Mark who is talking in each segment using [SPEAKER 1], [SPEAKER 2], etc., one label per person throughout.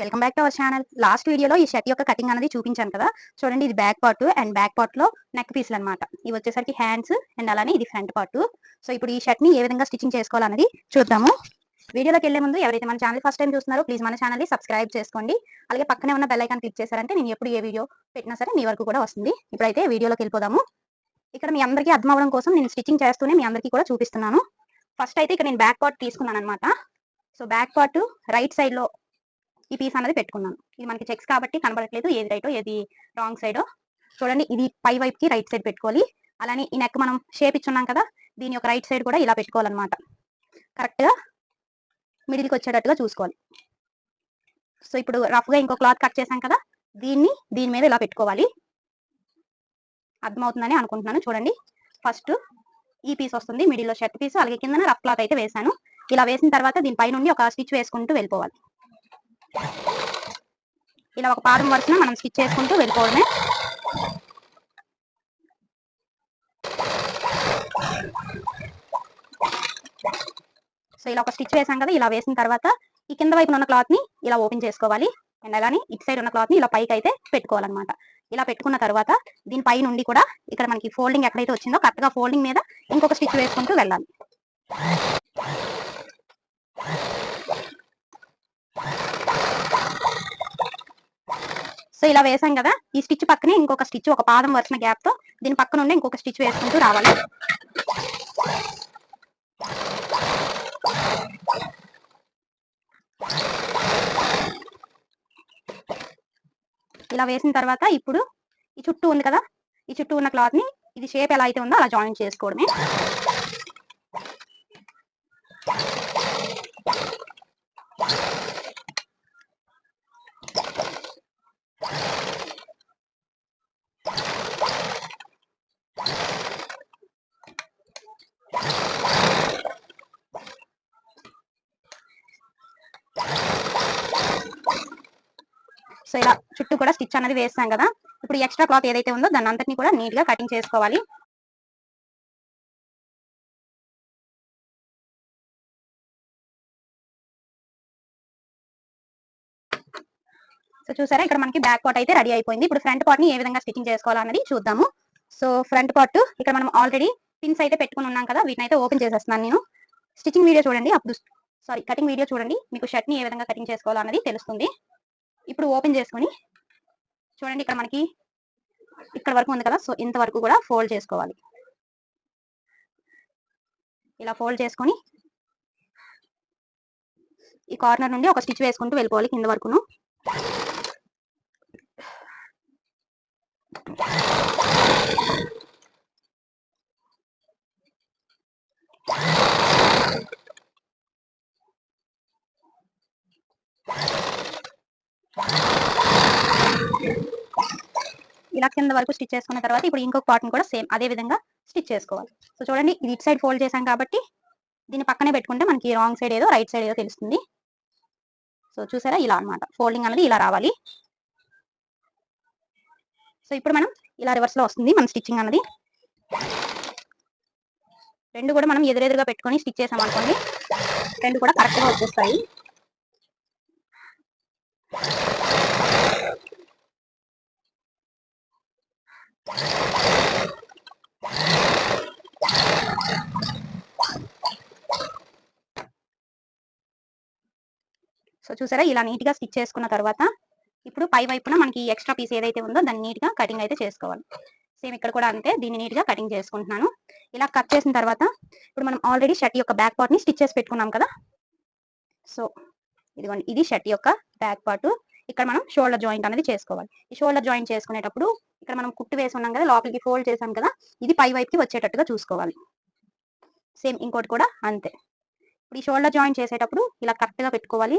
[SPEAKER 1] Welcome back to our channel last వీడియోలో ఈ shirt యొక్క కటింగ్ అనేది చూపించాను కదా. చూడండి ఇది బ్యాక్ పార్ట్ అండ్ బ్యాక్ పార్ట్లో నెక్ పీస్లు అనమాట ఇవి వచ్చేసరికి హ్యాండ్స్ అండ్ అలానే ఇది ఫ్రంట్ పార్ట్ సో ఇప్పుడు ఈ షర్ట్ని ఏ విధంగా స్టిచ్చింగ్ చేసుకోవాలనేది చూద్దాము. వీడియోలోకి వెళ్ళే ముందు ఎవరైతే మన ఛానల్ ఫస్ట్ టైం చూస్తున్నారో ప్లీజ్ మన ఛానల్ని సబ్స్క్రైబ్ చేసుకోండి. అలాగే పక్కనే ఉన్న బెల్ ఐకాన్ క్లిక్ చేశారంటే నేను ఎప్పుడు ఏ వీడియో పెట్టినా సరే మీ వరకు కూడా వస్తుంది. ఇప్పుడైతే వీడియోలోకి వెళ్ళిపోదాము. ఇక్కడ మీ అందరికీ అర్థం అవ్వడం కోసం నేను స్టిచ్చింగ్ చేస్తూనే మీ అందరికీ కూడా చూపిస్తున్నాను. ఫస్ట్ అయితే ఇక్కడ నేను బ్యాక్ పార్ట్ తీసుకున్నాను అనమాట సో బ్యాక్ పార్ట్ రైట్ సైడ్లో ఈ పీస్ అనేది పెట్టుకున్నాను. ఇది మనకి చెక్స్ కాబట్టి కనబడట్లేదు ఏది రైటో ఏది రాంగ్ సైడో చూడండి ఇది పై వైపుకి రైట్ సైడ్ పెట్టుకోవాలి. అలానే ఈ నెక్ మనం షేప్ ఇచ్చున్నాం కదా దీని యొక్క రైట్ సైడ్ కూడా ఇలా పెట్టుకోవాలన్నమాట. కరెక్ట్గా మిడిల్కి వచ్చేటట్టుగా చూసుకోవాలి. సో ఇప్పుడు రఫ్గా ఇంకో క్లాత్ కట్ చేసాం కదా దీన్ని దీని మీద ఇలా పెట్టుకోవాలి. అర్థమవుతుందని అనుకుంటున్నాను చూడండి. ఫస్ట్ ఈ పీస్ వస్తుంది మిడిల్లో షర్ట్ పీస్ అలాగే కింద రఫ్ క్లాత్ అయితే వేసాను. ఇలా వేసిన తర్వాత దీనిపై నుండి ఒక స్టిచ్ వేసుకుంటూ వెళ్ళిపోవాలి. ఇలా ఒక పాదం వరుసన మనం స్టిచ్ చేసుకుంటూ వెళ్ళిపోవడమే. సో ఇలా ఒక స్టిచ్ వేసాం కదా ఇలా వేసిన తర్వాత ఈ కింద వైపున ఉన్న క్లాత్ని ఇలా ఓపెన్ చేసుకోవాలి. అండ్ అలానే ఇటు సైడ్ ఉన్న క్లాత్ని ఇలా పైకి అయితే పెట్టుకోవాలన్నమాట. ఇలా పెట్టుకున్న తర్వాత దీని పై నుండి కూడా ఇక్కడ మనకి ఫోల్డింగ్ ఎక్కడైతే వచ్చిందో కరెక్ట్గా ఫోల్డింగ్ మీద ఇంకొక స్టిచ్ వేసుకుంటూ వెళ్ళాలి. సో ఇలా వేసాం కదా ఈ స్టిచ్ పక్కనే ఇంకొక స్టిచ్ ఒక పాదం వరుసన గ్యాప్తో దీని పక్కన ఉండే ఇంకొక స్టిచ్ వేసుకుంటూ రావాలి. ఇలా వేసిన తర్వాత ఇప్పుడు ఈ చుట్టూ ఉంది కదా ఈ చుట్టూ ఉన్న క్లాత్ని ఇది షేప్ ఎలా అయితే ఉందో అలా జాయిన్ చేసుకోవడమే. సో ఇలా చుట్టూ కూడా స్టిచ్ అనేది వేస్తాం కదా ఇప్పుడు ఎక్స్ట్రా క్లాత్ ఏదైతే ఉందో దాన్ని అంతటిని కూడా నీట్గా కటింగ్ చేసుకోవాలి. సో చూసారా? ఇక్కడ మనకి బ్యాక్ పార్ట్ అయితే రెడీ అయిపోయింది. ఇప్పుడు ఫ్రంట్ పార్ట్ని ఏ విధంగా స్టిచ్చింగ్ చేసుకోవాలన్నది చూద్దాము. సో ఫ్రంట్ పార్ట్ ఇక్కడ మనం ఆల్రెడీ పిన్స్ అయితే పెట్టుకుని ఉన్నాం కదా వీటిని అయితే ఓపెన్ చేసేస్తున్నాను నేను. స్టిచ్చింగ్ వీడియో చూడండి. అప్పుడు సారీ కటింగ్ వీడియో చూడండి. మీకు షర్ట్ని ఏ విధంగా కటింగ్ చేసుకోవాలన్నది తెలుస్తుంది. ఇప్పుడు ఓపెన్ చేసుకొని చూడండి ఇక్కడ మనకి ఇక్కడ వరకు ఉంది కదా సో ఇంతవరకు కూడా ఫోల్డ్ చేసుకోవాలి. ఇలా ఫోల్డ్ చేసుకొని ఈ కార్నర్ నుండి ఒక స్టిచ్ వేసుకుంటూ వెళ్ళిపోవాలి కింద వరకును. ఇలా కింద వరకు స్టిచ్ చేసుకున్న తర్వాత ఇప్పుడు ఇంకొక పార్ట్ని కూడా సేమ్ అదే విధంగా స్టిచ్ చేసుకోవాలి. సో చూడండి ఇది ఇటు సైడ్ ఫోల్డ్ చేసాం కాబట్టి దీన్ని పక్కనే పెట్టుకుంటే మనకి రాంగ్ సైడ్ ఏదో రైట్ సైడ్ ఏదో తెలుస్తుంది. సో చూసారా? ఇలా అన్నమాట. ఫోల్డింగ్ అనేది ఇలా రావాలి. సో ఇప్పుడు మనం ఇలా రివర్స్లో వస్తుంది మన స్టిచ్చింగ్ అన్నది. రెండు కూడా మనం ఎదురెదురుగా పెట్టుకొని స్టిచ్ చేసాం అనుకోండి రెండు కూడా కరెక్ట్గా వచ్చేస్తాయి. సో చూసారా ఇలా నీట్గా స్టిచ్ చేసుకున్న తర్వాత ఇప్పుడు పై వైపున మనకి ఎక్స్ట్రా పీస్ ఏదైతే ఉందో దాన్ని నీట్గా కటింగ్ అయితే చేసుకోవాలి. సేమ్ ఇక్కడ కూడా అంతే దీన్ని నీట్గా కటింగ్ చేసుకుంటున్నాను. ఇలా కట్ చేసిన తర్వాత ఇప్పుడు మనం ఆల్రెడీ షర్ట్ యొక్క బ్యాక్ పార్ట్ని స్టిచ్ చేసి పెట్టుకున్నాం కదా. సో ఇదిగోండి ఇది షర్ట్ యొక్క బ్యాక్ పార్ట్. ఇక్కడ మనం షోల్డర్ జాయింట్ అనేది చేసుకోవాలి. ఈ షోల్డర్ జాయింట్ చేసుకునేటప్పుడు ఇక్కడ మనం కుట్టు వేసి ఉన్నాం కదా లోపలికి ఫోల్డ్ చేసాం కదా ఇది పై వైపుకి వచ్చేటట్టుగా చూసుకోవాలి. సేమ్ ఇంకోటి కూడా అంతే. ఇప్పుడు ఈ షోల్డర్ జాయింట్ చేసేటప్పుడు ఇలా కరెక్ట్గా పెట్టుకోవాలి.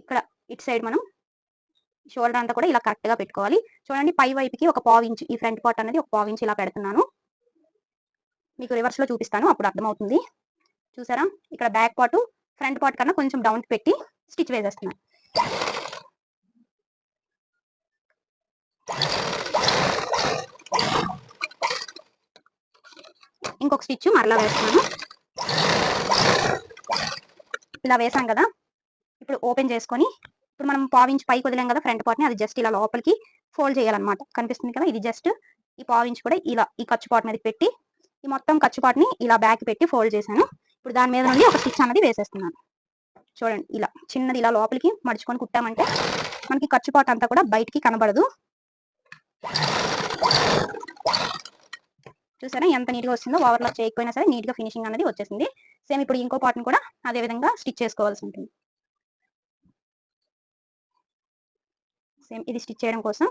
[SPEAKER 1] ఇక్కడ ఇటు సైడ్ మనం షోల్డర్ అంతా కూడా ఇలా కరెక్ట్గా పెట్టుకోవాలి. చూడండి పై వైపుకి ఒక పావు ఇంచ్ ఈ ఫ్రంట్ పార్ట్ అనేది ఒక పావు ఇంచ్ ఇలా పెడుతున్నాను. మీకు రివర్స్లో చూపిస్తాను అప్పుడు అర్థమవుతుంది. చూసారా? ఇక్కడ బ్యాక్ పార్ట్ ఫ్రంట్ పార్ట్ కన్నా కొంచెం డౌన్ పెట్టి స్టిచ్ వేసేస్తున్నాను. ఇంకొక స్టిచ్ మరలా వేస్తున్నాను. ఇలా వేసాం కదా. ఇప్పుడు ఓపెన్ చేసుకొని ఇప్పుడు మనం పావించి పైకి వదిలేం కదా ఫ్రంట్ పార్ట్ని అది జస్ట్ ఇలా లోపలికి ఫోల్డ్ చేయాలన్నమాట. కనిపిస్తుంది కదా ఇది జస్ట్ ఈ పావించి కూడా ఇలా ఈ ఖర్చు పాట్ మీద పెట్టి ఈ మొత్తం ఖర్చు పాట్ని ఇలా బ్యాక్ పెట్టి ఫోల్డ్ చేశాను. ఇప్పుడు దాని మీద నుండి ఒక స్టిచ్ అనేది వేసేస్తున్నాను. చూడండి ఇలా చిన్నది ఇలా లోపలికి మడుచుకొని కుట్టామంటే మనకి ఖర్చు పాట్ అంతా కూడా బయటికి కనబడదు. చూసారా? ఎంత నీట్గా వస్తుందో ఓవర్లాక్ చేయకపోయినా సరే నీట్గా ఫినిషింగ్ అనేది వచ్చేసింది. సేమ్ ఇప్పుడు ఇంకో పార్ట్ని కూడా అదే విధంగా స్టిచ్ చేసుకోవాల్సి ఉంటుంది. సేమ్ ఇది స్టిచ్ చేయడం కోసం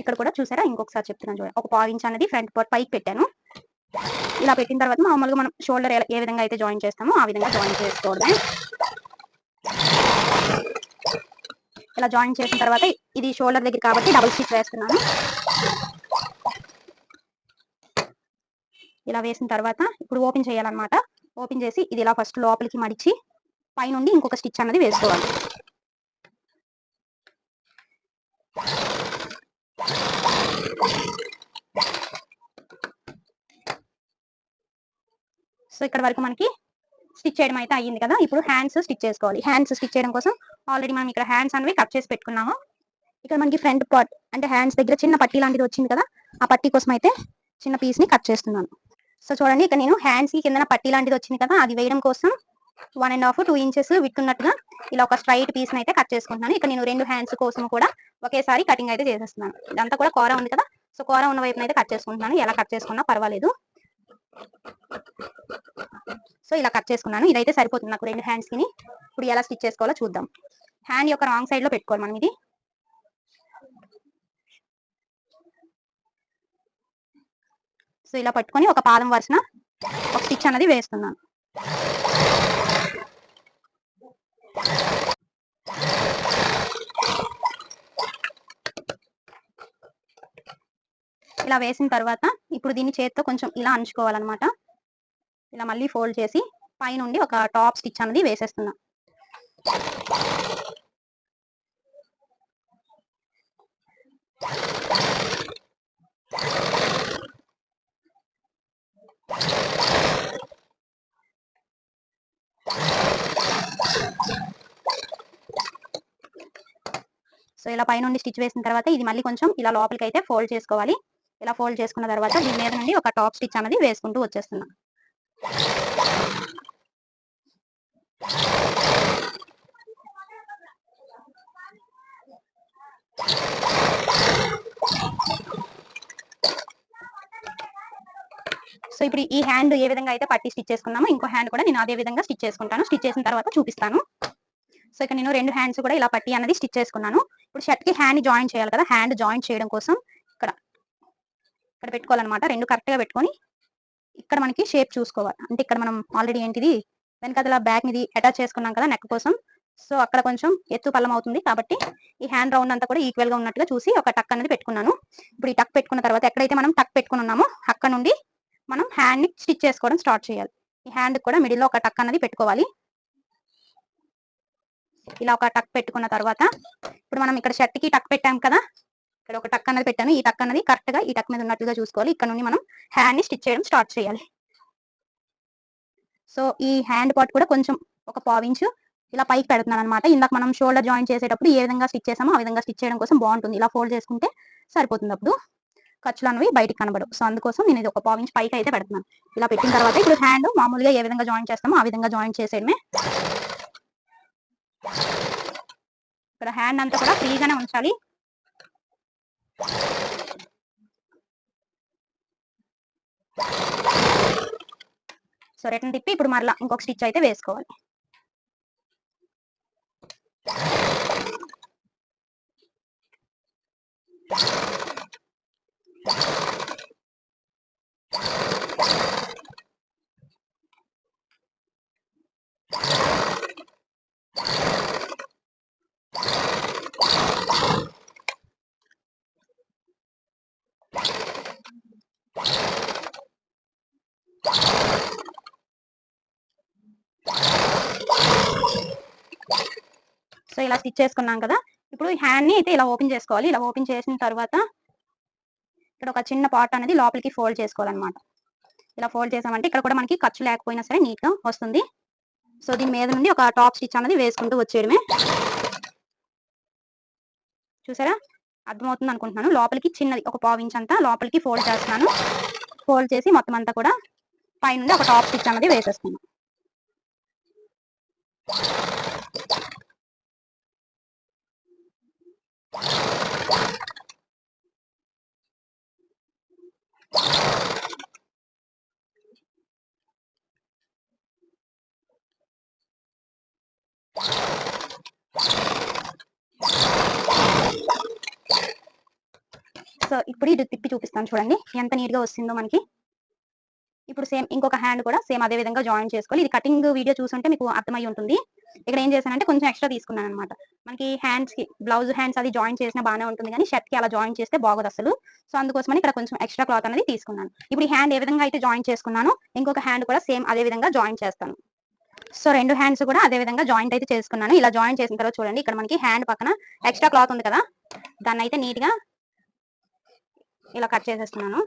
[SPEAKER 1] ఇక్కడ కూడా చూసారా? ఇంకొకసారి చెప్తున్నాను చూడండి. ఒక పావించ్ అనేది ఫ్రంట్ పార్ట్ పైకి పెట్టాను. ఇలా పెట్టిన తర్వాత మామూలుగా మనం షోల్డర్ ఏ విధంగా అయితే జాయిన్ చేస్తామో ఆ విధంగా జాయిన్ చేసుకోవడమే. ఇలా జాయిన్ చేసిన తర్వాత ఇది షోల్డర్ దగ్గర కాబట్టి డబుల్ స్టిచ్ వేస్తున్నాను. ఇలా వేసిన తర్వాత ఇప్పుడు ఓపెన్ చేయాలన్నమాట. ఓపెన్ చేసి ఇది ఇలా ఫస్ట్ లోపలికి మడిచి పైనుండి ఇంకొక స్టిచ్ అన్నది వేసుకోవాలి. సో ఇక్కడ వరకు మనకి స్టిచ్ చేయడం అయితే అయ్యింది కదా. ఇప్పుడు హ్యాండ్స్ స్టిచ్ చేసుకోవాలి. హ్యాండ్స్ స్టిచ్ చేయడం కోసం ఆల్రెడీ మనం ఇక్కడ హ్యాండ్స్ అనేవి కట్ చేసి పెట్టుకున్నాము. ఇక్కడ మనకి ఫ్రంట్ పార్ట్ అంటే హ్యాండ్స్ దగ్గర చిన్న పట్టీ లాంటిది వచ్చింది కదా. ఆ పట్టీ కోసం అయితే చిన్న పీస్ని కట్ చేస్తున్నాను. సో చూడండి ఇక్కడ నేను హ్యాండ్స్కి కింద పట్టీ లాంటిది వచ్చింది కదా. అది వేయడం కోసం one and half two inches విట్టున్నట్టుగా ఇలా ఒక స్ట్రైట్ పీస్ అయితే కట్ చేసుకుంటున్నాను. ఇక్కడ నేను రెండు హ్యాండ్స్ కోసం కూడా ఒకేసారి కటింగ్ అయితే చేసేస్తున్నాను. ఇదంతా కూడా కూర ఉంది కదా. సో కూర ఉన్న వైపున అయితే కట్ చేసుకుంటున్నాను. ఎలా కట్ చేసుకున్నా పర్వాలేదు. సో ఇలా కట్ చేసుకున్నాను. ఇదైతే సరిపోతుంది నాకు రెండు హ్యాండ్స్కి ఇప్పుడు ఎలా స్టిచ్ చేసుకోవాలో చూద్దాం. హ్యాండ్ యొక్క రాంగ్ సైడ్లో పెట్టుకోవాలి మనం ఇది. సో ఇలా పట్టుకొని ఒక పాదం వరుసన ఒక స్టిచ్ అనేది వేస్తున్నాను. ఇలా వేసిన తర్వాత ఇప్పుడు దీన్ని చేతితో కొంచెం ఇలా అంచుకోవాలన్నమాట. ఇలా మళ్ళీ ఫోల్డ్ చేసి పైనుండి ఒక టాప్ స్టిచ్ అనేది వేసేస్తున్నా. సో ఇలా పైనుండి స్టిచ్ వేసిన తర్వాత ఇది మళ్ళీ కొంచెం ఇలా లోపలికి అయితే ఫోల్డ్ చేసుకోవాలి. ఇలా ఫోల్డ్ చేసుకున్న తర్వాత దీని మీద నుండి ఒక టాప్ స్టిచ్ అనేది వేసుకుంటూ వచ్చేస్తున్నాను సో ఇప్పుడు ఈ హ్యాండ్ ఏ విధంగా అయితే పట్టి స్టిచ్ చేసుకున్నామో ఇంకో హ్యాండ్ కూడా నేను అదే విధంగా స్టిచ్ చేసుకుంటాను. స్టిచ్ చేసిన తర్వాత చూపిస్తాను. సో ఇక్కడ నేను రెండు హ్యాండ్స్ కూడా ఇలా పట్టి అనేది స్టిచ్ చేసుకున్నాను. ఇప్పుడు షర్ట్కి హ్యాండ్ జాయిన్ చేయాలి కదా హ్యాండ్ జాయిన్ చేయడం కోసం ఇక్కడ పెట్టుకోవాలన్నమాట. రెండు కరెక్ట్గా పెట్టుకొని ఇక్కడ మనకి షేప్ చూసుకోవాలి. అంటే ఇక్కడ మనం ఆల్రెడీ ఏంటిది? వెనకాల బ్యాక్ మీద అటాచ్ చేసుకున్నాం కదా నెక్ కోసం. సో అక్కడ కొంచెం ఎత్తు పల్లం అవుతుంది కాబట్టి ఈ హ్యాండ్ రౌండ్ అంతా కూడా ఈక్వల్గా ఉన్నట్టుగా చూసి ఒక టక్ అనేది పెట్టుకున్నాను. ఇప్పుడు ఈ టక్ పెట్టుకున్న తర్వాత ఎక్కడైతే మనం టక్ పెట్టుకుని ఉన్నామో అక్కడ నుండి మనం హ్యాండ్ని స్టిచ్ చేసుకోవడం స్టార్ట్ చేయాలి. ఈ హ్యాండ్ కూడా మిడిల్లో ఒక టక్ అనేది పెట్టుకోవాలి. ఇలా ఒక టక్ పెట్టుకున్న తర్వాత ఇప్పుడు మనం ఇక్కడ షర్ట్కి టక్ పెట్టాం కదా. ఇక్కడ ఒక టక్ అనేది పెట్టాను. ఈ టక్ అనేది కరెక్ట్గా ఈ టక్ మీద ఉన్నట్టుగా చూసుకోవాలి. ఇక్కడ నుండి మనం హ్యాండ్ని స్టిచ్ చేయడం స్టార్ట్ చేయాలి. సో ఈ హ్యాండ్ పార్ట్ కూడా కొంచెం ఒక పావించు ఇలా పైకి పెడుతున్నాను అనమాట ఇందాక మనం షోల్డర్ జాయిన్ చేసేటప్పుడు ఏ విధంగా స్టిచ్ చేసామో ఆ విధంగా స్టిచ్ చేయడం కోసం బాగుంటుంది. ఇలా ఫోల్డ్ చేసుకుంటే సరిపోతుంది అప్పుడు. ఖర్చులు అనేవి బయటికి కనబడవు. సో అందుకోసం నేను ఇది ఒక పావించ్ పైకి అయితే పెడుతున్నాను. ఇలా పెట్టిన తర్వాత ఇప్పుడు హ్యాండ్ మామూలుగా ఏ విధంగా జాయిన్ చేస్తామో ఆ విధంగా జాయిన్ చేసేయడమే. ఇక్కడ హ్యాండ్ అంతా కూడా ఫ్రీగానే ఉంచాలి. సో రిటర్న్ తిప్పి ఇప్పుడు మరలా ఇంకొక స్టిచ్ అయితే వేసుకోవాలి. సో ఇలా స్టిచ్ చేసుకున్నాం కదా ఇప్పుడు ఈ హ్యాండ్ని అయితే ఇలా ఓపెన్ చేసుకోవాలి. ఇలా ఓపెన్ చేసిన తర్వాత ఇక్కడ ఒక చిన్న పార్ట్ అనేది లోపలికి ఫోల్డ్ చేసుకోవాలన్నమాట. ఇలా ఫోల్డ్ చేసామంటే ఇక్కడ కూడా మనకి ఖర్చు లేకపోయినా సరే నీట్గా వస్తుంది. సో దీని మీద నుండి ఒక టాప్ స్టిచ్ అనేది వేసుకుంటూ వచ్చేయడమే. చూసారా? అర్థమవుతుంది అనుకుంటున్నాను. లోపలికి చిన్నది ఒక పావు ఇంచ్ అంతా లోపలికి ఫోల్డ్ చేస్తున్నాను. ఫోల్డ్ చేసి మొత్తం అంతా కూడా పైనుండి ఒక టాప్ స్టిచ్ అనేది వేసేస్తున్నాను. సో ఇప్పుడు ఇది తిప్పి చూపిస్తాను చూడండి. ఎంత నీట్గా వస్తుందో మనకి. ఇప్పుడు సేమ్ ఇంకొక హ్యాండ్ కూడా సేమ్ అదే విధంగా జాయిన్ చేసుకోవాలి. ఇది కటింగ్ వీడియో చూసుంటే మీకు అర్థమై ఉంటుంది. ఇక్కడ ఏం చేశానంటే కొంచెం ఎక్స్ట్రా తీసుకున్నాను అనమాట మనకి హ్యాండ్స్కి బ్లౌజ్ హ్యాండ్స్ అది జాయిన్ చేసినా బాగానే ఉంటుంది కానీ షర్ట్కి అలా జాయిన్ చేస్తే బాగోదు అసలు. సో అందుకోసమని ఇక్కడ కొంచెం ఎక్స్ట్రా క్లాత్ అనేది తీసుకున్నాను. ఇప్పుడు ఈ హ్యాండ్ ఏ విధంగా అయితే జాయిన్ చేసుకున్నాను ఇంకొక హ్యాండ్ కూడా సేమ్ అదే విధంగా జాయిన్ చేస్తాను. సో రెండు హ్యాండ్స్ కూడా అదే విధంగా జాయింట్ అయితే చేసుకున్నాను. ఇలా జాయిన్ చేసిన తర్వాత చూడండి ఇక్కడ మనకి హ్యాండ్ పక్కన ఎక్స్ట్రా క్లాత్ ఉంది కదా. దాన్ని అయితే నీట్గా ఇలా కట్ చేసేస్తున్నాను.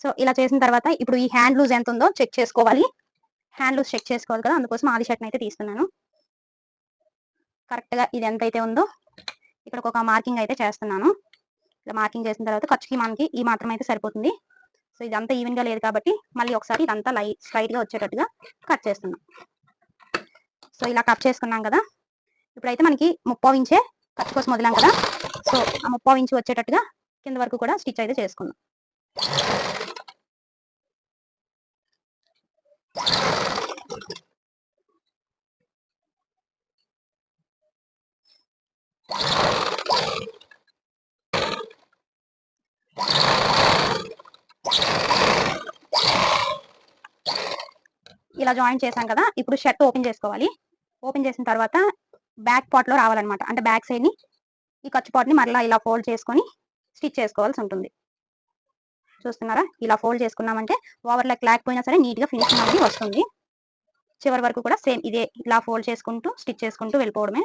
[SPEAKER 1] సో ఇలా చేసిన తర్వాత ఇప్పుడు ఈ హ్యాండ్ లూజ్ ఎంత ఉందో చెక్ చేసుకోవాలి. హ్యాండ్ లూజ్ చెక్ చేసుకోవాలి కదా అందుకోసం ఆది షర్ట్ అయితే తీస్తున్నాను. కరెక్ట్గా ఇది ఎంత అయితే ఉందో ఇక్కడ ఒక మార్కింగ్ అయితే చేస్తున్నాను. ఇలా మార్కింగ్ చేసిన తర్వాత ఖర్చుకి మనకి ఈ మాత్రం అయితే సరిపోతుంది. సో ఇదంతా ఈవెన్గా లేదు కాబట్టి మళ్ళీ ఒకసారి ఇదంతా లై స్ట్రైట్గా వచ్చేటట్టుగా కట్ చేస్తున్నాం. సో ఇలా కట్ చేసుకున్నాం కదా. ఇప్పుడైతే మనకి ముప్పావు ఇంచే ఖర్చు కోసం వదిలాం కదా. సో ఆ ముప్పావు ఇంచు వచ్చేటట్టుగా కింద వరకు కూడా స్టిచ్ అయితే చేసుకుందాం. ఇలా జాయిన్ చేశాం కదా ఇప్పుడు షర్ట్ ఓపెన్ చేసుకోవాలి. ఓపెన్ చేసిన తర్వాత బ్యాక్ పాట్లో రావాలన్నమాట. అంటే బ్యాక్ సైడ్ని ఈ ఖర్చు పాట్ని మరలా ఇలా ఫోల్డ్ చేసుకొని స్టిచ్ చేసుకోవాల్సి ఉంటుంది. చూస్తున్నారా? ఇలా ఫోల్డ్ చేసుకున్నామంటే ఓవర్ లెక్ లేకపోయినా సరే నీట్గా ఫినిషింగ్ అనేది వస్తుంది. చివరి వరకు కూడా సేమ్ ఇదే ఇలా ఫోల్డ్ చేసుకుంటూ స్టిచ్ చేసుకుంటూ వెళ్ళిపోవడమే.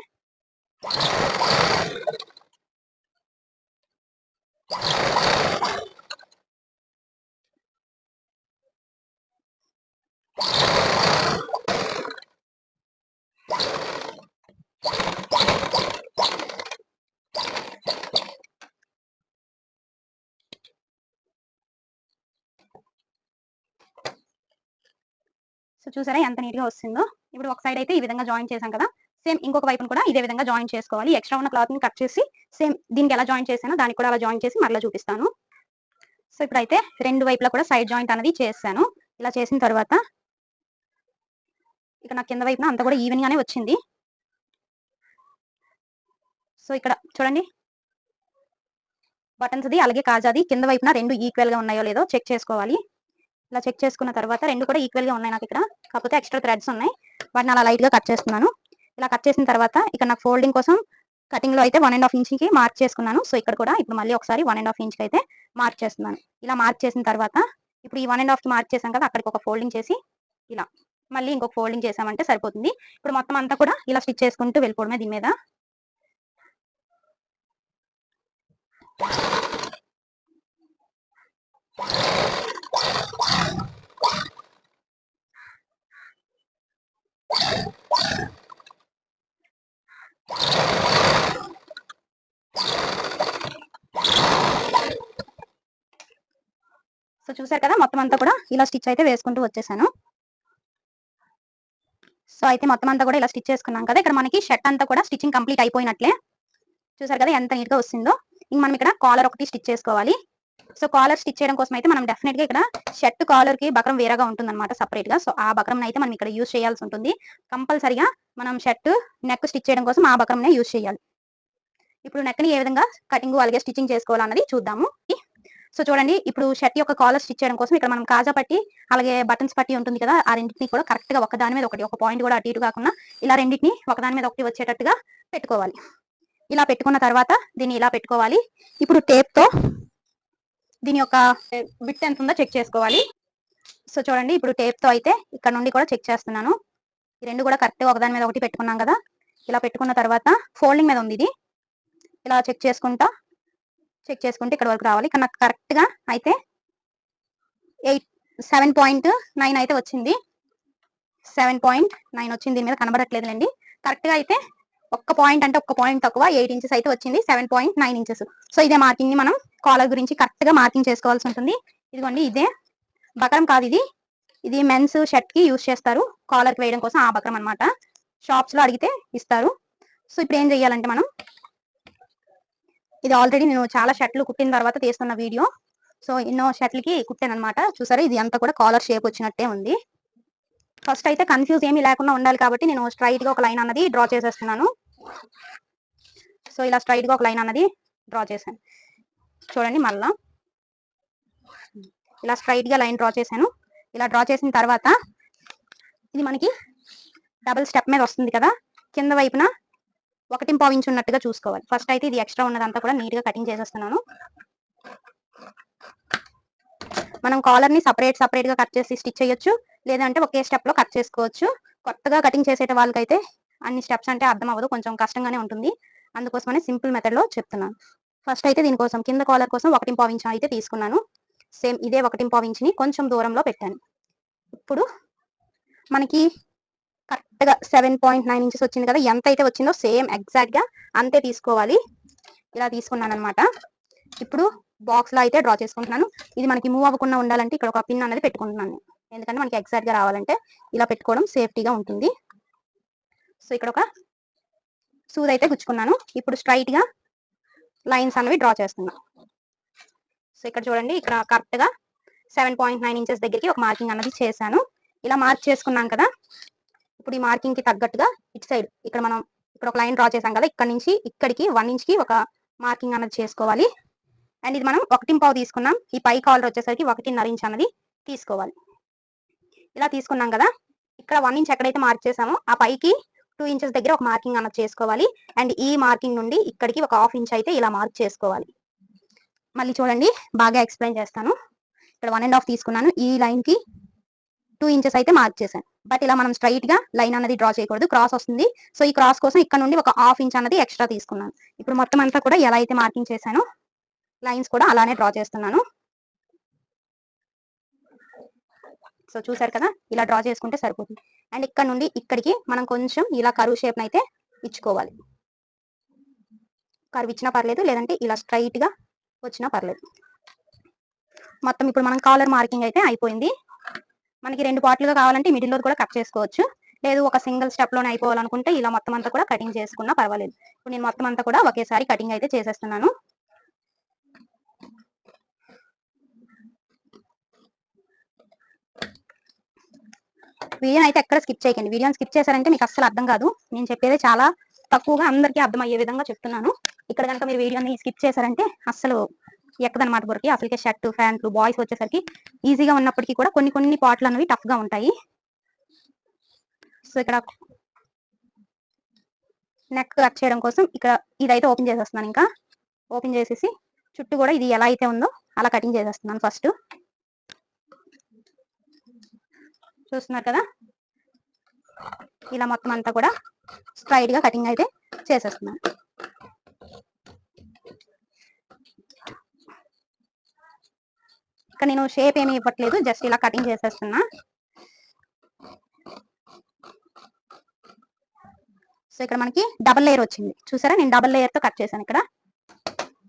[SPEAKER 1] సో చూసారా ఎంత నీట్గా వస్తుందో? ఇప్పుడు ఒక సైడ్ అయితే ఈ విధంగా జాయిన్ చేశాం కదా. సేమ్ ఇంకొక వైపును కూడా ఇదే విధంగా జాయిన్ చేసుకోవాలి. ఎక్స్ట్రా ఉన్న క్లాత్ని కట్ చేసి సేమ్ దీనికి ఎలా జాయిన్ చేశానో దానికి కూడా అలా జాయిన్ చేసి మరలా చూపిస్తాను. సో ఇప్పుడైతే రెండు వైపులా కూడా సైడ్ జాయింట్ అనేది చేశాను. ఇలా చేసిన తర్వాత ఇక నా కింద వైపున అంతా కూడా ఈవెన్ గానే వచ్చింది. సో ఇక్కడ చూడండి. బటన్స్ ది అలాగే కాజాది కింద వైపున రెండు ఈక్వల్గా ఉన్నాయో లేదో చెక్ చేసుకోవాలి. ఇలా చెక్ చేసుకున్న తర్వాత రెండు కూడా ఈక్వల్గా ఉన్నాయి నాకు ఇక్కడ. కాకపోతే ఎక్స్ట్రా థ్రెడ్స్ ఉన్నాయి. వాటిని అలా లైట్గా కట్ చేస్తున్నాను. ఇలా కట్ చేసిన తర్వాత ఇక్కడ నాకు ఫోల్డింగ్ కోసం కటింగ్లో అయితే వన్ అండ్ హాఫ్ ఇంచ్కి మార్క్ చేసుకున్నాను. సో ఇక్కడ కూడా ఇప్పుడు మళ్ళీ ఒకసారి వన్ అండ్ హాఫ్ ఇంచ్కి అయితే మార్క్ చేస్తున్నాను. ఇలా మార్క్ చేసిన తర్వాత ఇప్పుడు ఈ వన్ అండ్ హాఫ్కి మార్క్ చేసాం కదా అక్కడికి ఒక ఫోల్డింగ్ చేసి ఇలా మళ్ళీ ఇంకొక ఫోల్డింగ్ చేసామంటే సరిపోతుంది. ఇప్పుడు మొత్తం అంతా కూడా ఇలా స్టిచ్ చేసుకుంటూ వెళ్ళిపోవడమే దీని మీద. సో చూసారు కదా మొత్తం అంతా కూడా ఇలా స్టిచ్ అయితే వేసుకుంటూ వచ్చేసాను. సో అయితే మొత్తం అంతా కూడా ఇలా స్టిచ్ చేసుకున్నాం కదా ఇక్కడ మనకి షర్ట్ అంతా కూడా స్టిచ్చింగ్ కంప్లీట్ అయిపోయినట్లే. చూసారు కదా ఎంత నీట్గా వస్తుందో. ఇంక మనం ఇక్కడ కాలర్ ఒకటి స్టిచ్ చేసుకోవాలి. సో కాలర్ స్టిచ్ చేయడం కోసం అయితే మనం డెఫినెట్గా ఇక్కడ షర్ట్ కాలర్కి బక్రం వేరేగా ఉంటుంది అనమాట సపరేట్గా. సో ఆ బక్రం అయితే మనం ఇక్కడ యూజ్ చేయాల్సి ఉంటుంది. కంపల్సరిగా మనం షర్ట్ నెక్ స్టిచ్ చేయడం కోసం ఆ బక్రం యూజ్ చేయాలి. ఇప్పుడు నెక్ని ఏ విధంగా కటింగ్ అలాగే స్టిచ్చింగ్ చేసుకోవాలన్నది చూద్దాము. సో చూడండి ఇప్పుడు షర్ట్ యొక్క కాలర్ స్టిచ్ చేయడం కోసం ఇక్కడ మనం కాజా పట్టి అలాగే బటన్స్ పట్టి ఉంటుంది కదా ఆ రెండింటిని కూడా కరెక్ట్గా ఒక దాని మీద ఒకటి ఒక పాయింట్ కూడా అటు ఇటు కాకుండా ఇలా రెండింటిని ఒకదాని మీద ఒకటి వచ్చేటట్టుగా పెట్టుకోవాలి. ఇలా పెట్టుకున్న తర్వాత దీన్ని ఇలా పెట్టుకోవాలి. ఇప్పుడు టేప్తో దీని యొక్క బిట్ ఎంత ఉందో చెక్ చేసుకోవాలి. సో చూడండి ఇప్పుడు టేప్తో అయితే ఇక్కడ నుండి కూడా చెక్ చేస్తున్నాను. ఈ రెండు కూడా కరెక్ట్గా ఒకదాని మీద ఒకటి పెట్టుకున్నాం కదా. ఇలా పెట్టుకున్న తర్వాత ఫోల్డింగ్ మీద ఉంది ఇది. ఇలా చెక్ చేసుకుంటా. చెక్ చేసుకుంటే ఇక్కడ వరకు రావాలి. ఇక్కడ నాకు కరెక్ట్గా అయితే ఎయిట్ సెవెన్ పాయింట్ నైన్ అయితే వచ్చింది. సెవెన్ పాయింట్ నైన్ వచ్చింది. దీని మీద కనబడట్లేదులేండి. కరెక్ట్గా అయితే ఒక్క పాయింట్ అంటే ఒక్క పాయింట్ తక్కువ ఎయిట్ ఇంచెస్ అయితే వచ్చింది seven point nine inches so ఇదే మార్కింగ్ని మనం కాలర్ గురించి కరెక్ట్గా మార్కింగ్ చేసుకోవాల్సి ఉంటుంది. ఇదిగోండి ఇదే బకరం కాదు ఇది. ఇది మెన్స్ షర్ట్కి యూజ్ చేస్తారు. కాలర్కి వేయడం కోసం ఆ బకరం అన్నమాట. షాప్స్లో అడిగితే ఇస్తారు. సో ఇప్పుడు ఏం చెయ్యాలంటే మనం ఇది ఆల్రెడీ నేను చాలా షర్ట్లు కుట్టిన తర్వాత తీస్తున్న వీడియో సో ఎన్నో షర్ట్లకి కుట్టాను అనమాట చూసారా? ఇది అంతా కూడా కాలర్ షేప్ వచ్చినట్టే ఉంది. ఫస్ట్ అయితే కన్ఫ్యూజ్ ఏమీ లేకుండా ఉండాలి కాబట్టి నేను స్ట్రైట్గా ఒక లైన్ అన్నది డ్రా చేసేస్తున్నాను. సో ఇలా స్ట్రైట్గా ఒక లైన్ అన్నది డ్రా చేశాను. చూడండి మళ్ళా. ఇలా స్ట్రైట్గా లైన్ డ్రా చేశాను. ఇలా డ్రా చేసిన తర్వాత ఇది మనకి డబుల్ స్టెప్ మీద వస్తుంది కదా. కింద వైపున ఒకటి ఇంచు ఉన్నట్టుగా చూసుకోవాలి. ఫస్ట్ అయితే ఇది ఎక్స్ట్రా ఉన్నదంతా కూడా నీట్గా కటింగ్ చేసేస్తున్నాను. మనం కాలర్ని సపరేట్ సపరేట్గా కట్ చేసి స్టిచ్ చేయొచ్చు. లేదంటే ఒకే స్టెప్లో కట్ చేసుకోవచ్చు. కొత్తగా కటింగ్ చేసేట వాళ్ళకైతే అన్ని స్టెప్స్ అంటే అర్థం అవ్వదు. కొంచెం కష్టంగానే ఉంటుంది. అందుకోసమని సింపుల్ మెథడ్లో చెప్తున్నాను. ఫస్ట్ అయితే దీనికోసం కింద కాలర్ కోసం ఒకటి ఇంచు అయితే తీసుకున్నాను. సేమ్ ఇదే ఒకటి ఇంచుని కొంచెం దూరంలో పెట్టాను. ఇప్పుడు మనకి కరెక్ట్గా సెవెన్ పాయింట్ నైన్ ఇంచెస్ వచ్చింది కదా ఎంత అయితే వచ్చిందో సేమ్ ఎగ్జాక్ట్గా అంతే తీసుకోవాలి. ఇలా తీసుకున్నాను అనమాట ఇప్పుడు బాక్స్లో అయితే డ్రా చేసుకుంటున్నాను. ఇది మనకి మూవ్ అవ్వకుండా ఉండాలంటే ఇక్కడ ఒక పిన్ అనేది పెట్టుకుంటున్నాను ఎందుకంటే మనకి ఎగ్జాక్ట్గా రావాలంటే ఇలా పెట్టుకోవడం సేఫ్టీగా ఉంటుంది. సో ఇక్కడ ఒక సూద్ అయితే గుచ్చుకున్నాను. ఇప్పుడు స్ట్రైట్గా లైన్స్ అనేవి డ్రా చేస్తున్నాను సో ఇక్కడ చూడండి ఇక్కడ కరెక్ట్గా సెవెన్ పాయింట్ నైన్ ఇంచెస్ దగ్గరికి ఒక మార్కింగ్ అన్నది చేశాను. ఇలా మార్క్ చేసుకున్నాం కదా ఇప్పుడు ఈ మార్కింగ్కి తగ్గట్టుగా ఇటు సైడ్ ఇక్కడ మనం ఇక్కడ ఒక లైన్ డ్రా చేసాం కదా ఇక్కడ నుంచి ఇక్కడికి వన్ ఇంచ్కి ఒక మార్కింగ్ అన్నది చేసుకోవాలి. అండ్ ఇది మనం ఒకటి పావు తీసుకున్నాం. ఈ పై కాలర్ వచ్చేసరికి ఒకటిన్నర ఇంచ్ అన్నది తీసుకోవాలి. ఇలా తీసుకున్నాం కదా. ఇక్కడ వన్ ఇంచ్ ఎక్కడైతే మార్క్ చేసామో ఆ పైకి టూ ఇంచెస్ దగ్గర ఒక మార్కింగ్ అన్నది చేసుకోవాలి. అండ్ ఈ మార్కింగ్ నుండి ఇక్కడికి ఒక హాఫ్ ఇంచ్ అయితే ఇలా మార్క్ చేసుకోవాలి. మళ్ళీ చూడండి బాగా ఎక్స్ప్లెయిన్ చేస్తాను. ఇక్కడ వన్ అండ్ హాఫ్ తీసుకున్నాను. ఈ లైన్కి టూ ఇంచెస్ అయితే మార్క్ చేశాను. బట్ ఇలా మనం స్ట్రైట్గా లైన్ అనేది డ్రా చేయకూడదు. క్రాస్ వస్తుంది. సో ఈ క్రాస్ కోసం ఇక్కడ నుండి ఒక హాఫ్ ఇంచ్ అనేది ఎక్స్ట్రా తీసుకున్నాను. ఇప్పుడు మొత్తం అంతా కూడా ఎలా అయితే మార్కింగ్ చేశానో లైన్స్ కూడా అలానే డ్రా చేస్తున్నాను. సో చూసారు కదా? ఇలా డ్రా చేసుకుంటే సరిపోతుంది. అండ్ ఇక్కడ నుండి ఇక్కడికి మనం కొంచెం ఇలా కరువు షేప్ అయితే ఇచ్చుకోవాలి. కరువు ఇచ్చినా పర్లేదు లేదంటే ఇలా స్ట్రైట్గా వచ్చినా పర్లేదు. మొత్తం ఇప్పుడు మనం కాలర్ మార్కింగ్ అయితే అయిపోయింది. మనకి రెండు పార్ట్లుగా కావాలంటే మిడిల్లో కూడా కట్ చేసుకోవచ్చు. లేదు ఒక సింగిల్ స్టెప్లోనే అయిపోవాలనుకుంటే ఇలా మొత్తం అంతా కూడా కటింగ్ చేసుకున్నా పర్వాలేదు. ఇప్పుడు నేను మొత్తం అంతా కూడా ఒకేసారి కటింగ్ అయితే చేసేస్తున్నాను. వీడియోని అయితే ఎక్కడ స్కిప్ చేయకండి. వీడియోని స్కిప్ చేశారంటే మీకు అస్సలు అర్థం కాదు. నేను చెప్పేది చాలా తక్కువగా అందరికీ అర్థమయ్యే విధంగా చెప్తున్నాను. ఇక్కడ కనుక మీరు వీడియోని స్కిప్ చేశారంటే అస్సలు ఎక్కదనమాట బుర్రకి అసలుకే షర్ట్ ప్యాంట్లు బాయ్స్ వచ్చేసరికి ఈజీగా ఉన్నప్పటికీ కూడా కొన్ని కొన్ని పాటలు అనేవి టఫ్గా ఉంటాయి. సో ఇక్కడ నెక్ కట్ చేయడం కోసం ఇక్కడ ఇదైతే ఓపెన్ చేసేస్తున్నాను ఇంకా. ఓపెన్ చేసేసి చుట్టూ కూడా ఇది ఎలా అయితే ఉందో అలా కటింగ్ చేసేస్తున్నాను ఫస్ట్ చూస్తున్నారు కదా? ఇలా మొత్తం అంతా కూడా స్ట్రైట్గా కటింగ్ అయితే చేసేస్తున్నాను ఇక్కడ నేను షేప్ ఏమి ఇవ్వట్లేదు జస్ట్ ఇలా కటింగ్ చేసేస్తున్నా. సో ఇక్కడ మనకి డబల్ లేయర్ వచ్చింది. చూసారా? నేను డబల్ లేయర్తో కట్ చేశాను ఇక్కడ.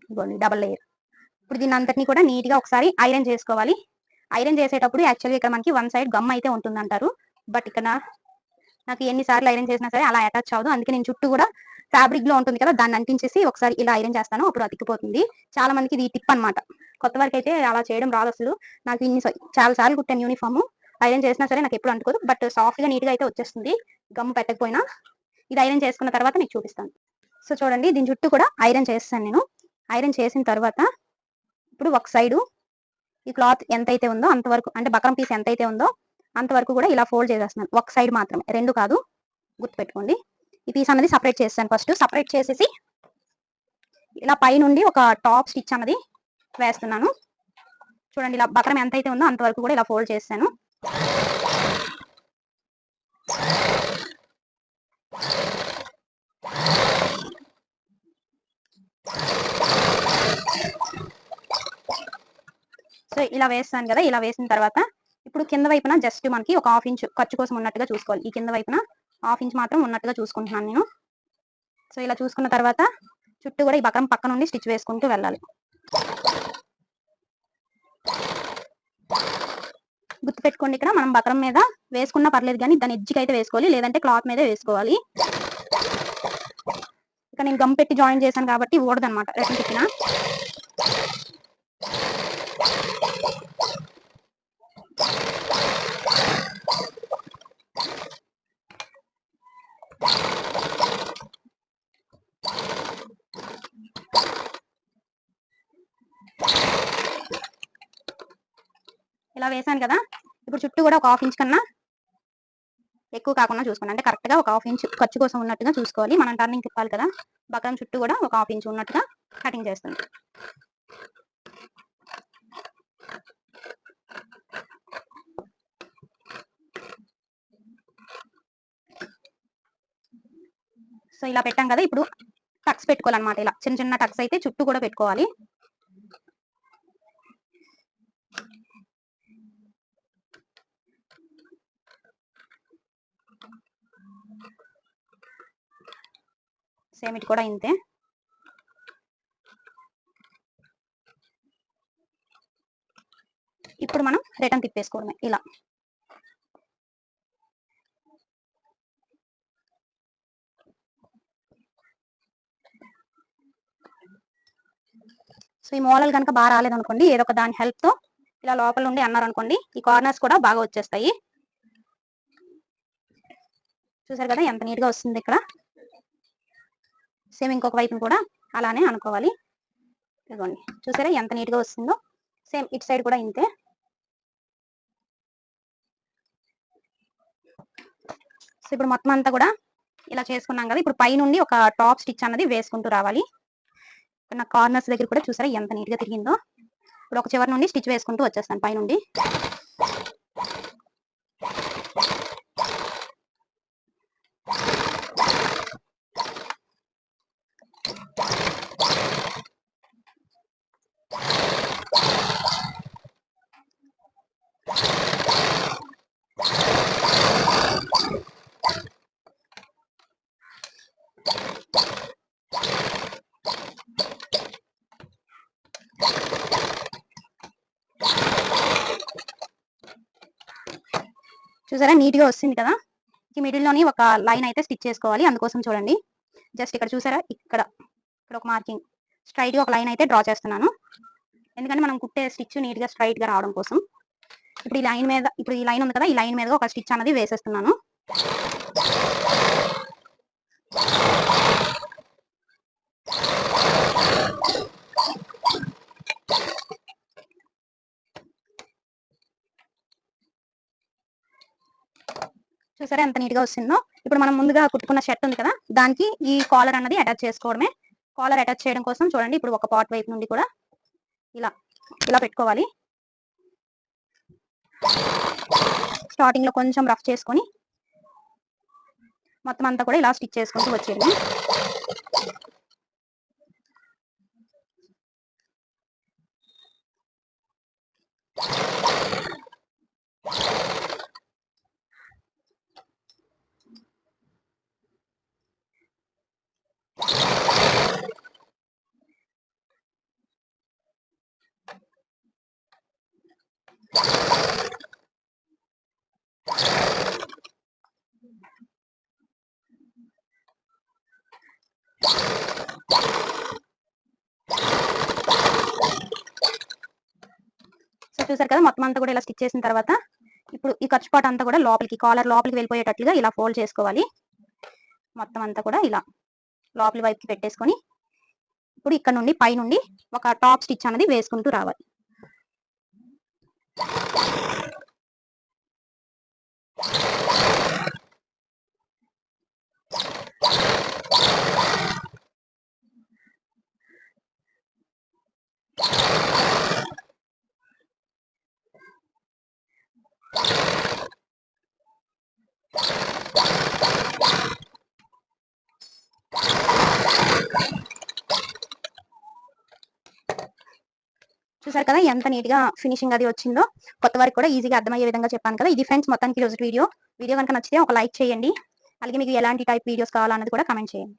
[SPEAKER 1] ఇదిగోండి డబల్ లేయర్ ఇప్పుడు దీన్ని అంతటినీ కూడా నీట్గా ఒకసారి ఐరన్ చేసుకోవాలి. ఐరన్ చేసేటప్పుడు యాక్చువల్గా ఇక్కడ మనకి వన్ సైడ్ గమ్ అయితే ఉంటుంది అంటారు బట్ ఇక్కడ నాకు ఎన్నిసార్లు ఐరన్ చేసినా సరే అలా అటాచ్ అవ్వదు. అందుకే నేను చుట్టూ కూడా ఫ్యాబ్రిక్లో ఉంటుంది కదా దాన్ని అంటించేసి ఒకసారి ఇలా ఐరన్ చేస్తాను. అప్పుడు అతికిపోతుంది. చాలా మందికి ఇది టిప్ అన్నమాట. కొత్త వరకు అయితే అలా చేయడం రాదు అసలు. నాకు ఇన్ని చాలా సార్లు కుట్టాను యూనిఫామ్ ఐరన్ చేసినా సరే నాకు ఎప్పుడు అంటుకోదు. బట్ సాఫ్ట్గా నీట్గా అయితే వచ్చేస్తుంది. గమ్ పెట్టకపోయినా ఇది ఐరన్ చేసుకున్న తర్వాత మీకు చూపిస్తాను. సో చూడండి దీని చుట్టూ కూడా ఐరన్ చేస్తాను నేను. ఐరన్ చేసిన తర్వాత ఇప్పుడు ఒక సైడు ఈ క్లాత్ ఎంత అయితే ఉందో అంతవరకు అంటే బకరం పీస్ ఎంత అయితే ఉందో అంతవరకు కూడా ఇలా ఫోల్డ్ చేసేస్తున్నాను. ఒక సైడ్ మాత్రమే రెండు కాదు గుర్తుపెట్టుకోండి. ఈ పీస్ అనేది సపరేట్ చేస్తాను ఫస్ట్. సపరేట్ చేసేసి ఇలా పైనుండి ఒక టాప్ స్టిచ్ అన్నది వేస్తున్నాను. చూడండి ఇలా బకరం ఎంత అయితే ఉందో అంతవరకు కూడా ఇలా ఫోల్డ్ చేస్తాను సో ఇలా వేస్తాను కదా ఇలా వేసిన తర్వాత ఇప్పుడు కింద వైపున జస్ట్ మనకి ఒక హాఫ్ ఇంచ్ ఖర్చు కోసం ఉన్నట్టుగా చూసుకోవాలి. ఈ కింద వైపున హాఫ్ ఇంచ్ మాత్రం ఉన్నట్టుగా చూసుకుంటున్నాను నేను. సో ఇలా చూసుకున్న తర్వాత చుట్టూ కూడా ఈ బకరం పక్క నుండి స్టిచ్ వేసుకుంటూ వెళ్ళాలి. గుర్తుపెట్టుకోండి ఇక్కడ మనం బకరం మీద వేసుకున్నా పర్లేదు కానీ దాని ఎడ్జ్కి అయితే వేసుకోవాలి లేదంటే క్లాత్ మీద వేసుకోవాలి. ఇక నేను గమ్ పెట్టి జాయిన్ చేశాను కాబట్టి ఊడదనమాట రెట్టు ఇలా వేసాను కదా. ఇప్పుడు చుట్టూ కూడా ఒక హాఫ్ ఇంచ్ కన్నా ఎక్కువ కాకుండా చూసుకోండి. అంటే కరెక్ట్గా ఒక హాఫ్ ఇంచ్ ఖర్చు కోసం ఉన్నట్టుగా చూసుకోవాలి. మనం టర్నింగ్ తిప్పాలి కదా. బకరం చుట్టూ కూడా ఒక హాఫ్ ఇంచ్ ఉన్నట్టుగా కటింగ్ చేస్తుంది. సో ఇలా పెట్టాం కదా. ఇప్పుడు టక్స్ పెట్టుకోవాలన్నమాట ఇలా. చిన్న చిన్న టక్స్ అయితే చుట్టూ కూడా పెట్టుకోవాలి. సేమ్ ఇటు కూడా ఇంతే. ఇప్పుడు మనం రిటర్న్ తిప్పేసుకోవడమే ఇలా. సో ఈ మోడల్ కనుక బాగా రాలేదనుకోండి ఏదో ఒక దాని హెల్ప్తో తో ఇలా లోపల నుండి అన్నారనుకోండి ఈ కార్నర్స్ కూడా బాగా వచ్చేస్తాయి. చూసారు కదా ఎంత నీట్గా వస్తుంది ఇక్కడ. సేమ్ ఇంకొక వైపును కూడా అలానే అనుకోవాలి. ఇదిగోండి. చూసారా ఎంత నీట్గా వస్తుందో? సేమ్ ఇటు సైడ్ కూడా ఇంతే. సో ఇప్పుడు మొత్తం అంతా కూడా ఇలా చేసుకున్నాం కదా ఇప్పుడు పైనుండి ఒక టాప్ స్టిచ్ అన్నది వేసుకుంటూ రావాలి. ఇక్కడ నా కార్నర్స్ దగ్గర కూడా చూసారా ఎంత నీట్గా తిరిగిందో? ఇప్పుడు ఒక చివరి నుండి స్టిచ్ వేసుకుంటూ వచ్చేస్తాను పైనుండి. చూసారా? నీట్గా వస్తుంది కదా? ఈ మిడిల్లోని ఒక లైన్ అయితే స్టిచ్ చేసుకోవాలి. అందుకోసం చూడండి. జస్ట్ ఇక్కడ చూసారా? ఇక్కడ. ఇక్కడ ఒక మార్కింగ్. స్ట్రైట్గా ఒక లైన్ అయితే డ్రా చేస్తున్నాను. ఎందుకంటే మనం కుట్టే స్టిచ్ నీట్గా స్ట్రైట్గా రావడం కోసం. ఇప్పుడు ఈ లైన్ మీద ఇప్పుడు ఈ లైన్ ఉంది కదా? ఈ లైన్ మీద ఒక స్టిచ్ అనేది వేసేస్తున్నాను. చూసారా ఎంత నీట్గా వస్తుందో. ఇప్పుడు మనం ముందుగా కుట్టుకున్న షర్ట్ ఉంది కదా దానికి ఈ కాలర్ అన్నది అటాచ్ చేసుకోవడమే. కాలర్ అటాచ్ చేయడం కోసం చూడండి ఇప్పుడు ఒక పాట్ వైపు నుండి కూడా ఇలా ఇలా పెట్టుకోవాలి. స్టార్టింగ్లో కొంచెం రఫ్ చేసుకొని మొత్తం అంతా కూడా ఇలా స్టిచ్ చేసుకుంటూ వచ్చేయండి చూసారు కదా మొత్తం అంతా కూడా ఇలా స్టిచ్ చేసిన తర్వాత ఇప్పుడు ఈ ఖర్చు పాటు అంతా కూడా లోపలికి కాలర్ లోపలికి వెళ్ళిపోయేటట్లుగా ఇలా ఫోల్డ్ చేసుకోవాలి. మొత్తం అంతా కూడా ఇలా లోపలి వైపుకి పెట్టేసుకొని ఇప్పుడు ఇక్కడ నుండి పై నుండి ఒక టాప్ స్టిచ్ అనేది వేసుకుంటూ రావాలి. చూసారు కదా ఎంత నీట్గా ఫినిషింగ్ అది వచ్చిందో. కొత్త వారికి కూడా ఈజీగా అర్థమయ్యే విధంగా చెప్పాను కదా. ఇది ఫ్రెండ్స్ మొత్తానికి రోజు వీడియో వీడియో కనుక నచ్చితే ఒక లైక్ చేయండి. అలాగే మీకు ఎలాంటి టైప్ వీడియోస్ కావాలన్నది కూడా కమెంట్ చేయండి.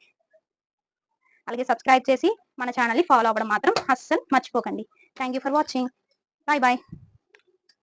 [SPEAKER 1] అలాగే సబ్స్క్రైబ్ చేసి మన ఛానల్ని ఫాలో అవ్వడం మాత్రం అస్సలు మర్చిపోకండి. Thank you for watching bye bye